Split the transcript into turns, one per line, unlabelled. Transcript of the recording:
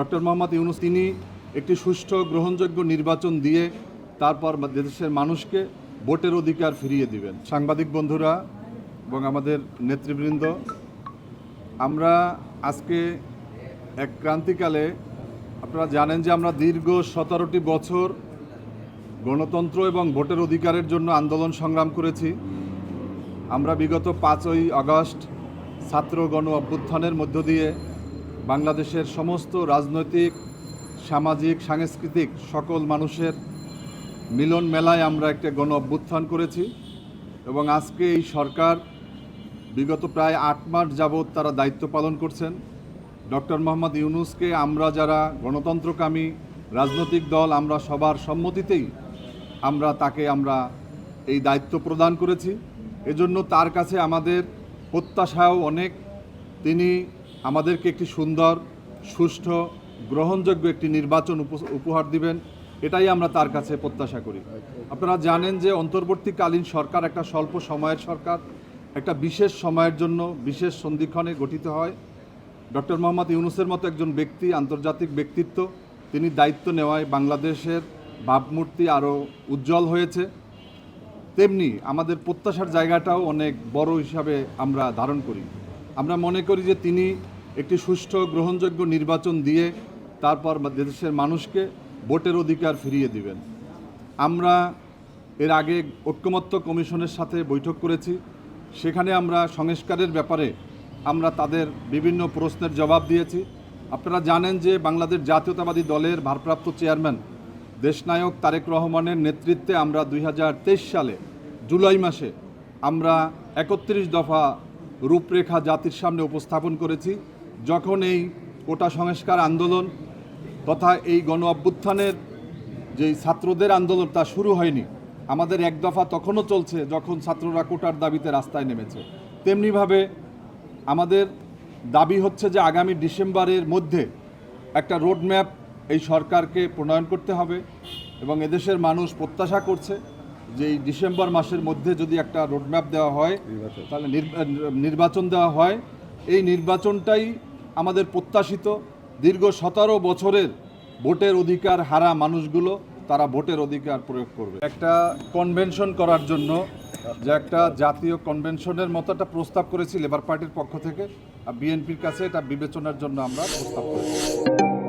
Doctor Mohammad Yunus, তিনি একটি সুষ্ঠু গ্রহণযোগ্য নির্বাচন দিয়ে তারপর দেশের মানুষকে ভোটের অধিকার ফিরিয়ে দিবেন। সাংবাদিক বন্ধুরা এবং আমাদের নেতৃবৃন্দ, আমরা আজকে এক ক্রান্তিকালে আপনারা জানেন যে আমরা দীর্ঘ সতেরোটি বছর গণতন্ত্র এবং ভোটের অধিকারের জন্য আন্দোলন সংগ্রাম করেছি। আমরা বিগত পাঁচই আগস্ট ছাত্র গণ অভ্যুত্থানের মধ্য দিয়ে বাংলাদেশের সমস্ত রাজনৈতিক, সামাজিক, সাংস্কৃতিক সকল মানুষের মিলন মেলায় আমরা একটা গণ অভ্যুত্থান করেছি এবং আজকে এই সরকার বিগত প্রায় আট মাস যাবৎ তারা দায়িত্ব পালন করছেন। ডক্টর মোহাম্মদ ইউনুসকে আমরা যারা গণতন্ত্রকামী রাজনৈতিক দল, আমরা সবার সম্মতিতেই আমরা তাকে আমরা এই দায়িত্ব প্রদান করেছি। এজন্য তার কাছে আমাদের প্রত্যাশাও অনেক। তিনি আমাদেরকে একটি সুন্দর, সুষ্ঠু, গ্রহণযোগ্য একটি নির্বাচন উপ- উপহার দিবেন, এটাই আমরা তার কাছে প্রত্যাশা করি। আপনারা জানেন যে অন্তর্বর্তীকালীন সরকার একটা স্বল্প সময়ের সরকার, একটা বিশেষ সময়ের জন্য বিশেষ সন্ধিক্ষণে গঠিত হয়। ডক্টর মোহাম্মদ ইউনুসের মতো একজন ব্যক্তি, আন্তর্জাতিক ব্যক্তিত্ব, তিনি দায়িত্ব নেওয়ায় বাংলাদেশের ভাবমূর্তি আরও উজ্জ্বল হয়েছে। তেমনি আমাদের প্রত্যাশার জায়গাটাও অনেক বড় হিসাবে আমরা ধারণ করি। আমরা মনে করি যে তিনি একটি সুষ্ঠু গ্রহণযোগ্য নির্বাচন দিয়ে তারপর দেশের মানুষকে ভোটের অধিকার ফিরিয়ে দিবেন। আমরা এর আগে ঐক্যমত্য কমিশনের সাথে বৈঠক করেছি। সেখানে আমরা সংস্কারের ব্যাপারে আমরা তাদের বিভিন্ন প্রশ্নের জবাব দিয়েছি। আপনারা জানেন যে বাংলাদেশ জাতীয়তাবাদী দলের ভারপ্রাপ্ত চেয়ারম্যান দেশনায়ক তারেক রহমানের নেতৃত্বে আমরা দুই হাজার তেইশ সালে জুলাই মাসে আমরা একত্রিশ দফা রূপরেখা জাতির সামনে উপস্থাপন করেছি। যখন এই কোটা সংস্কার আন্দোলন তথা এই গণ অভ্যুত্থানের যেই ছাত্রদের আন্দোলন তা শুরু হয়নি, আমাদের এক দফা তখনও চলছে যখন ছাত্ররা কোটার দাবিতে রাস্তায় নেমেছে। তেমনিভাবে আমাদের দাবি হচ্ছে যে আগামী ডিসেম্বরের মধ্যে একটা রোডম্যাপ এই সরকারকে প্রণয়ন করতে হবে এবং এদেশের মানুষ প্রত্যাশা করছে যে এই ডিসেম্বর মাসের মধ্যে যদি একটা রোডম্যাপ দেওয়া হয় তাহলে নির- নির্বাচন দেওয়া হয়। এই নির্বাচনটাই আমাদের প্রত্যাশিত। দীর্ঘ সতেরো বছরের ভোটের অধিকার হারা মানুষগুলো তারা ভোটের অধিকার প্রয়োগ করবে। একটা কনভেনশন করার জন্য যে একটা জাতীয় কনভেনশনের মতো একটা প্রস্তাব করেছি লেবার পার্টির পক্ষ থেকে আর বিএনপির কাছে এটা বিবেচনার জন্য আমরা প্রস্তাব করেছি।